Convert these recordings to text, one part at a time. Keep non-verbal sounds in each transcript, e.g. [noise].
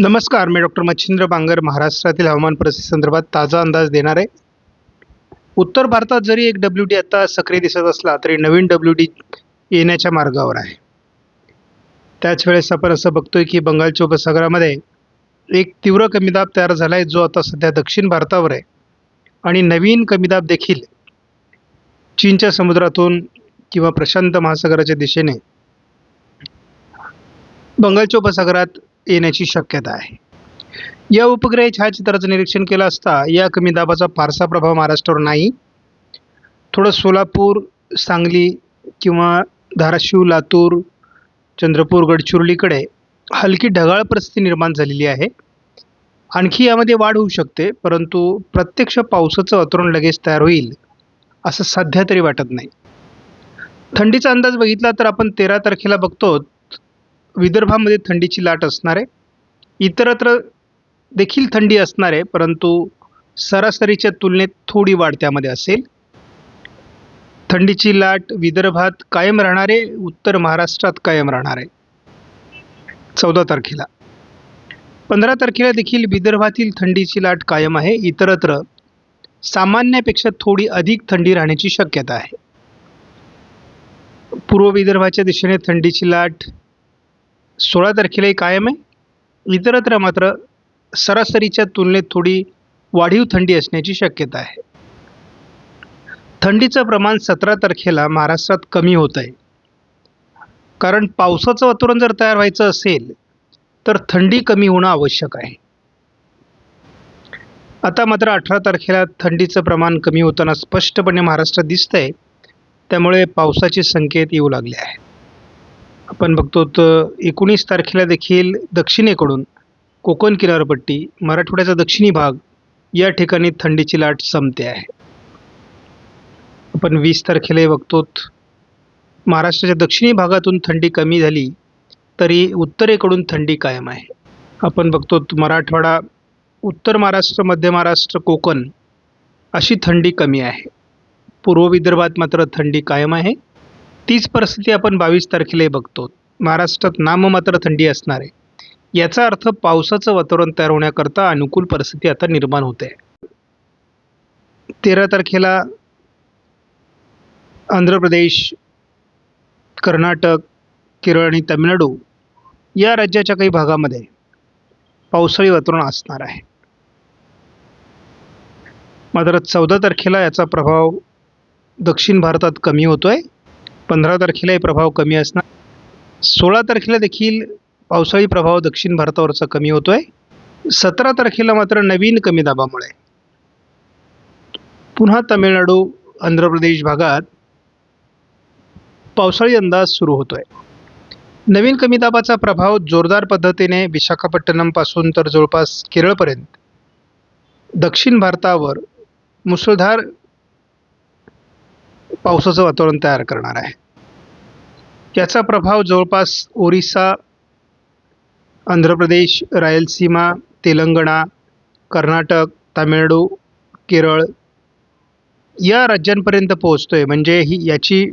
नमस्कार मी डॉक्टर मच्छिंद्र बांगर महाराष्ट्रातील हवामान परिस्थिती संदर्भात ताजा अंदाज देणार आहे. उत्तर भारतात जरी एक डब्ल्यू डी आता सक्रिय दिसत असला तरी नवीन डब्ल्यू डी येण्याच्या मार्गावर आहे. त्याच वेळेस आपण असं बघतोय की बंगालच्या उपसागरामध्ये एक तीव्र कमीदाब तयार झाला आहे जो आता सध्या दक्षिण भारतावर आहे. आणि नवीन कमीदाब देखील चीनच्या समुद्रातून किंवा प्रशांत महासागराच्या दिशेने बंगालच्या उपसागरात येण्याची शक्यता आहे. या उपग्रह छायाचित्राचं निरीक्षण केलं असता या कमी दाबाचा फारसा प्रभाव महाराष्ट्रावर नाही. थोडं सोलापूर सांगली किंवा धाराशिव लातूर चंद्रपूर गडचिरोलीकडे हलकी ढगाळ परिस्थिती निर्माण झालेली आहे. आणखी यामध्ये वाढ होऊ शकते परंतु प्रत्यक्ष पावसाचं वातावरण लगेच तयार होईल असं सध्या तरी वाटत नाही. थंडीचा अंदाज बघितला तर आपण तेरा तारखेला बघतो विदर्भामध्ये थंडीची लाट असणार आहे इतरत्र देखील थंडी असणार आहे परंतु सरासरीच्या तुलनेत थोडी वाढ त्यामध्ये असेल. थंडीची लाट विदर्भात कायम राहणार आहे उत्तर महाराष्ट्रात कायम राहणार. आहे चौदा तारखेला. पंधरा तारखेला देखील विदर्भातील थंडीची लाट कायम आहे इतरत्र सामान्यापेक्षा थोडी अधिक थंडी राहण्याची शक्यता आहे. पूर्व विदर्भाच्या दिशेने थंडीची लाट सोळा तारखेलाही कायम आहे. इतरत्र मात्र सरासरीच्या तुलनेत थोडी वाढीव थंडी असण्याची शक्यता आहे. थंडीचं प्रमाण सतरा तारखेला महाराष्ट्रात कमी होत आहे. कारण पावसाचं वातावरण जर तयार व्हायचं असेल तर थंडी कमी होणं आवश्यक आहे. आता मात्र अठरा तारखेला थंडीचं प्रमाण कमी होताना स्पष्टपणे महाराष्ट्रात दिसतंय. त्यामुळे पावसाचे संकेत येऊ लागले आहेत. आपण बघतो तर एकोणीस तारखेला देखील दक्षिणेकडून कोकण किनारपट्टी मराठवाड्याचा दक्षिणी भाग या ठिकाणी थंडीची लाट संपते आहे. आपण वीस तारखेलाही बघतो महाराष्ट्राच्या दक्षिणी भागातून थंडी कमी झाली तरी उत्तरेकडून थंडी कायम आहे. आपण बघतो मराठवाडा उत्तर महाराष्ट्र मध्य महाराष्ट्र कोकण अशी थंडी कमी आहे. पूर्व विदर्भात मात्र थंडी कायम आहे. तीच परिस्थिती आपण बावीस तारखेलाही बघतो. महाराष्ट्रात नाममात्र थंडी असणार आहे. याचा अर्थ पावसाचं वातावरण तयार होण्याकरता अनुकूल परिस्थिती आता निर्माण होते तेरा तारखेला आंध्र प्रदेश कर्नाटक केरळ आणि तमिळनाडू या राज्याच्या काही भागामध्ये पावसाळी वातावरण असणार आहे. मात्र चौदा तारखेला याचा प्रभाव दक्षिण भारतात कमी होतो आहे पंधरा तारखेलाही प्रभाव कमी असणार. सोळा तारखेला देखील पावसाळी प्रभाव दक्षिण भारतावरचा कमी होतो आहे सतरा तारखेला मात्र नवीन कमी दाबामुळे. पुन्हा तमिळनाडू आंध्र प्रदेश भागात पावसाळी अंदाज सुरू होतो आहे नवीन कमी दाबाचा प्रभाव जोरदार पद्धतीने विशाखापट्टणमपासून तर जवळपास केरळपर्यंत. दक्षिण भारतावर मुसळधार पावसाचं वातावरण तयार करणार आहे. याचा प्रभाव जवळपास ओरिसा आंध्र प्रदेश रायलसीमा तेलंगणा कर्नाटक तामिळनाडू केरळ या राज्यांपर्यंत पोहोचतो आहे म्हणजे ही याची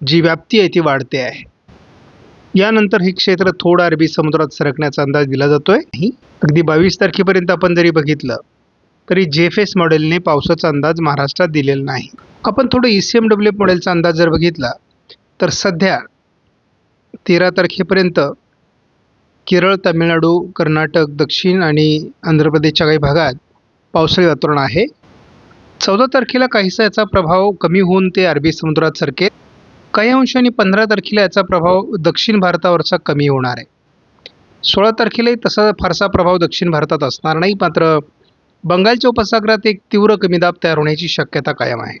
जी व्याप्ती आहे ती वाढते आहे. यानंतर हे क्षेत्र थोडं अरबी समुद्रात सरकण्याचा अंदाज दिला जातो आहे अगदी बावीस तारखेपर्यंत आपण जरी बघितलं तरी जेफेस मॉडेलने पावसाचा अंदाज महाराष्ट्रात दिलेला नाही. आपण थोडं ई सी एम डब्ल्यू मॉडेलचा अंदाज जर बघितला तर सध्या तेरा तारखेपर्यंत केरळ तामिळनाडू कर्नाटक दक्षिण आणि आंध्र प्रदेशच्या काही भागात पावसाळी वातावरण आहे. चौदा तारखेला काहीसा याचा प्रभाव कमी होऊन ते अरबी समुद्रात सरकेल. काही अंशाने पंधरा तारखेला याचा प्रभाव दक्षिण भारतावरचा कमी होणार आहे. सोळा तारखेलाही तसा फारसा प्रभाव दक्षिण भारतात असणार नाही मात्र बंगालच्या उपसागरात एक तीव्र कमीदाब तयार होण्याची शक्यता कायम आहे.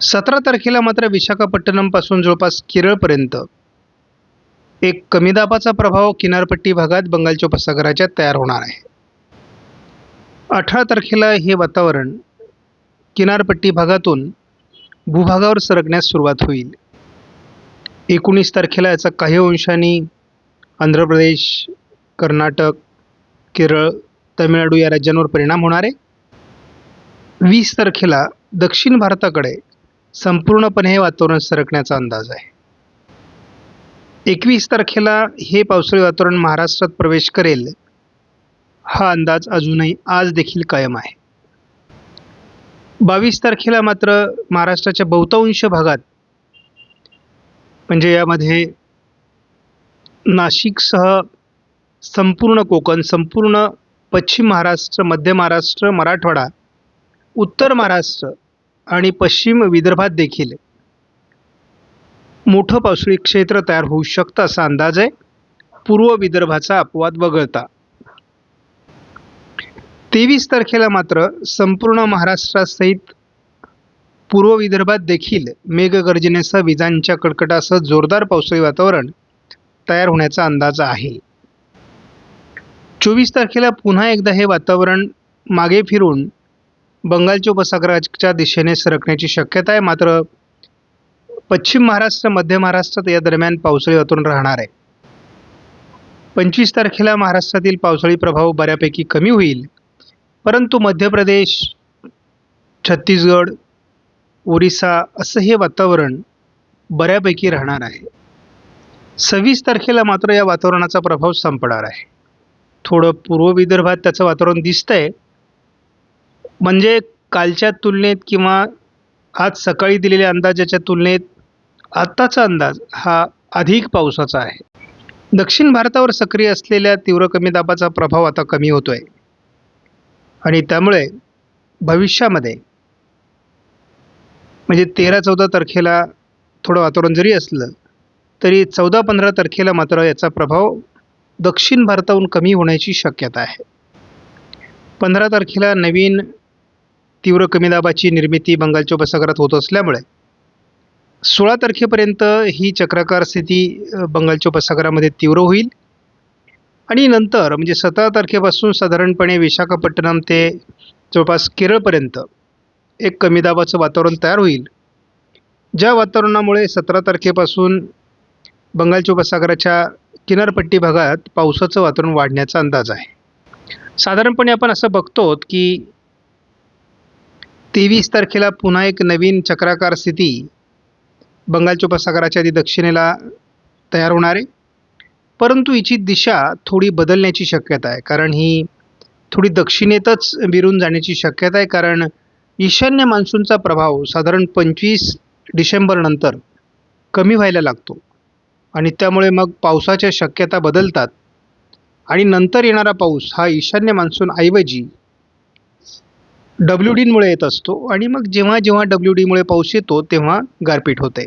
सतरा तारखेला मात्र विशाखापट्टणमपासून जवळपास केरळपर्यंत एक कमीदाबाचा प्रभाव किनारपट्टी भागात बंगालच्या उपसागराच्या तयार होणार आहे. अठरा तारखेला हे वातावरण किनारपट्टी भागातून भूभागावर सरकण्यास सुरुवात होईल. एकोणीस तारखेला याचा काही अंशांनी आंध्र प्रदेश कर्नाटक केरळ तमिळनाडू या राज्यांवर परिणाम होणार आहे? वीस तारखेला दक्षिण भारताकडे संपूर्णपणे हे वातावरण सरकण्याचा अंदाज आहे. एकवीस तारखेला हे पावसाळी वातावरण महाराष्ट्रात प्रवेश करेल हा अंदाज अजूनही आज देखील कायम आहे. बावीस तारखेला मात्र महाराष्ट्राच्या बहुतांश भागात म्हणजे यामध्ये नाशिकसह संपूर्ण कोकण संपूर्ण पश्चिम महाराष्ट्र मध्य महाराष्ट्र मराठवाडा उत्तर महाराष्ट्र आणि पश्चिम विदर्भात देखील. मोठं पावसाळी क्षेत्र तयार होऊ शकतं असा अंदाज आहे. पूर्व विदर्भाचा अपवाद वगळता. तेवीस तारखेला मात्र संपूर्ण महाराष्ट्रासहित पूर्व विदर्भात देखील मेघगर्जनेसह विजांच्या कडकडासह जोरदार पावसाळी वातावरण तयार होण्याचा अंदाज आहे. चोवीस तारखेला पुन्हा एकदा हे वातावरण मागे फिरून बंगालच्या उपसागराच्या दिशेने सरकण्याची शक्यता आहे. मात्र पश्चिम महाराष्ट्र मध्य महाराष्ट्रात या दरम्यान पावसाळी वातावरण राहणार आहे. पंचवीस तारखेला महाराष्ट्रातील पावसाळी प्रभाव बऱ्यापैकी कमी होईल. परंतु मध्य प्रदेश छत्तीसगड ओरिसा असं हे वातावरण बऱ्यापैकी राहणार आहे. सव्वीस तारखेला मात्र या वातावरणाचा प्रभाव संपणार आहे. थोडं पूर्व विदर्भात त्याचं वातावरण दिसतंय. म्हणजे कालच्या तुलनेत किंवा आज सकाळी दिलेल्या अंदाजाच्या तुलनेत आत्ताचा अंदाज हा अधिक पावसाचा आहे. दक्षिण भारतावर सक्रिय असलेल्या तीव्र कमी दाबाचा प्रभाव आता कमी होतोय. आणि त्यामुळे भविष्यामध्ये म्हणजे तेरा चौदा तारखेला थोडं वातावरण जरी असलं तरी चौदा पंधरा तारखेला मात्र याचा प्रभाव दक्षिण भारताहून कमी होण्याची शक्यता आहे. पंधरा तारखेला नवीन तीव्र कमी दाबाची निर्मिती बंगालच्या उपसागरात होत असल्यामुळे सोळा तारखेपर्यंत ही चक्राकार स्थिती बंगालच्या उपसागरामध्ये तीव्र होईल. आणि नंतर म्हणजे सतरा तारखेपासून साधारणपणे विशाखापट्टणम ते जवळपास केरळपर्यंत एक कमी दाबाचं वातावरण तयार होईल. ज्या वातावरणामुळे सतरा तारखेपासून बंगालच्या उपसागराच्या किनारपट्टी भागात पावसाचं वातावरण वाढण्याचा अंदाज आहे. साधारणपणे आपण असं बघतो की तेवीस तारखेला पुन्हा एक नवीन चक्राकार स्थिती बंगालच्या उपसागराच्या आधी दक्षिणेला तयार होणार आहे. परंतु हिची दिशा थोडी बदलण्याची शक्यता आहे. कारण ही थोडी दक्षिणेतच विरून जाण्याची शक्यता आहे. कारण ईशान्य मान्सूनचा प्रभाव साधारण पंचवीस डिसेंबरनंतर कमी व्हायला लागतो. आणि त्यामुळे मग पावसाच्या शक्यता बदलतात. आणि नंतर येणारा पाऊस हा ईशान्य मान्सून ऐवजी डब्ल्यू डीमुळे येत असतो आणि मग जेव्हा जेव्हा डब्ल्यू डीमुळे पाऊस येतो तेव्हा गारपीट होते.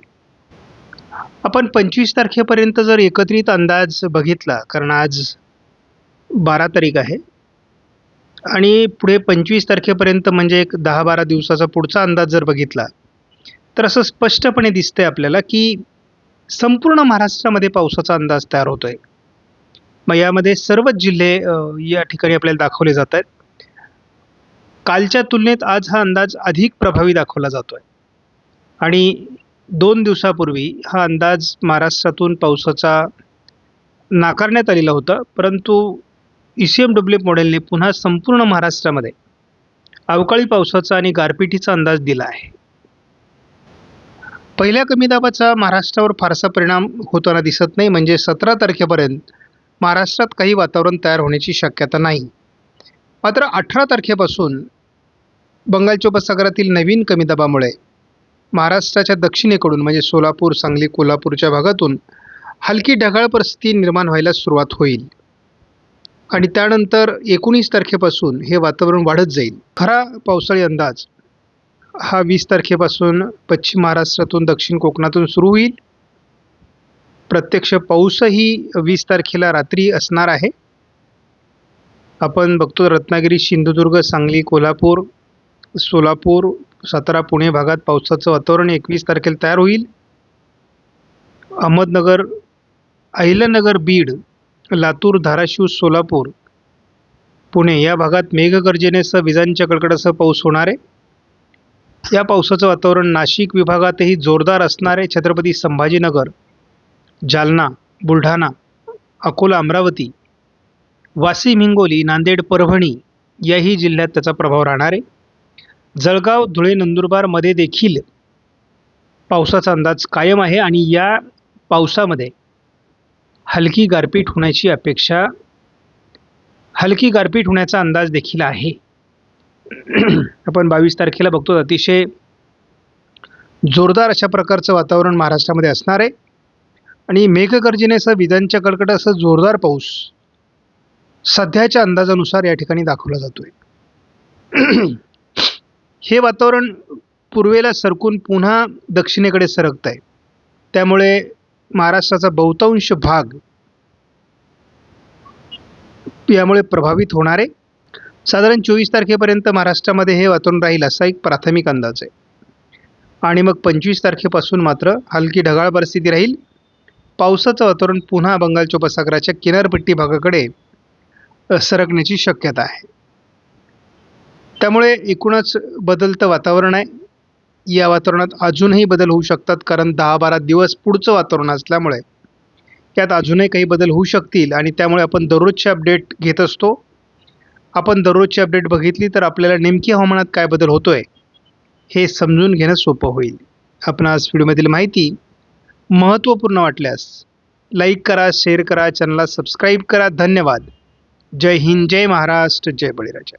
आपण पंचवीस तारखेपर्यंत जर एकत्रित अंदाज बघितला कारण आज बारा तारीख आहे आणि पुढे पंचवीस तारखेपर्यंत म्हणजे एक दहा बारा दिवसाचा पुढचा अंदाज जर बघितला तर असं स्पष्टपणे दिसतंय आपल्याला की संपूर्ण महाराष्ट्रामध्ये पावसाचा अंदाज तयार होतो आहे मग यामध्ये सर्वच जिल्हे या ठिकाणी आपल्याला दाखवले जात आहेत कालच्या तुलनेत आज हा अंदाज अधिक प्रभावी दाखवला जातो आहे आणि दोन दिवसापूर्वी हा अंदाज महाराष्ट्रातून पावसाचा नाकारण्यात आलेला होता परंतु ई सी एम डब्ल्यू मॉडेलने पुन्हा संपूर्ण महाराष्ट्रामध्ये अवकाळी पावसाचा आणि गारपिटीचा अंदाज दिला आहे. पहिल्या कमी दाबाचा महाराष्ट्रावर फारसा परिणाम होताना दिसत नाही म्हणजे सतरा तारखेपर्यंत महाराष्ट्रात काही वातावरण तयार होण्याची शक्यता नाही. मात्र अठरा तारखेपासून बंगालच्या उपसागरातील नवीन कमी दाबामुळे महाराष्ट्राच्या दक्षिणेकडून म्हणजे सोलापूर सांगली कोल्हापूरच्या भागातून हलकी ढगाळ परिस्थिती निर्माण व्हायला सुरुवात होईल. आणि त्यानंतर एकोणीस तारखेपासून हे वातावरण वाढत जाईल. खरा पावसाळी अंदाज हा वीस तारखेपासून पश्चिम महाराष्ट्रातून दक्षिण कोकणातून सुरू होईल. प्रत्यक्ष पाऊसही वीस तारखेला रात्री असणार आहे. आपण बघतो रत्नागिरी सिंधुदुर्ग सांगली कोल्हापूर सोलापूर सातारा पुणे भागात पावसाचं वातावरण एकवीस तारखेला तयार होईल. अहमदनगर अहिल्यानगर बीड लातूर धाराशिव सोलापूर पुणे या भागात मेघगर्जनेसह विजांच्या कडकडासह पाऊस होणार आहे. या पावसाचं वातावरण नाशिक विभागातही जोरदार असणारे छत्रपती संभाजीनगर जालना बुलढाणा अकोला अमरावती वाशिम हिंगोली नांदेड परभणी याही जिल्ह्यात त्याचा प्रभाव राहणार आहे. जळगाव धुळे नंदुरबारमध्ये देखील पावसाचा अंदाज कायम आहे आणि या पावसामध्ये हलकी गारपीट होण्याची अपेक्षा हलकी गारपीट होण्याचा अंदाज देखील आहे. [clears throat] आपण बावीस तारखेला बघतो अतिशय जोरदार अशा प्रकारचं वातावरण महाराष्ट्रामध्ये असणार आहे. आणि मेघगर्जनेसह विजांच्या कडकडासह जोरदार पाऊस सध्याच्या अंदाजानुसार या ठिकाणी दाखवला जातोय. [clears throat] हे वातावरण पूर्वेला सरकून पुन्हा दक्षिणेकडे सरकत आहे त्यामुळे महाराष्ट्राचा बहुतांश भाग यामुळे प्रभावित होणार आहे. साधारण चोवीस तारखेपर्यंत महाराष्ट्रामध्ये हे वातावरण राहील असा एक प्राथमिक अंदाज आहे. आणि मग पंचवीस तारखेपासून मात्र हलकी ढगाळ परिस्थिती राहील. पावसाचं वातावरण पुन्हा बंगालच्या उपसागराच्या किनारपट्टी भागाकडे सरकण्याची शक्यता आहे. त्यामुळे एकूणच बदलतं वातावरण आहे. या वातावरणात अजूनही बदल होऊ शकतात कारण दहा बारा दिवस पुढचं वातावरण असल्यामुळे यात अजूनही काही बदल होऊ शकतील आणि त्यामुळे आपण दररोजचे अपडेट घेत असतो. आपण दररोजची अपडेट बघितली तर आपल्याला नेमकी हवामानात काय बदल होतो आहे हे समजून घेणं सोपं होईल. आपणास व्हिडिओमधील माहिती महत्त्वपूर्ण वाटल्यास लाईक करा शेअर करा चॅनलला सबस्क्राईब करा. धन्यवाद. जय हिंद जय महाराष्ट्र जय बळीराजा.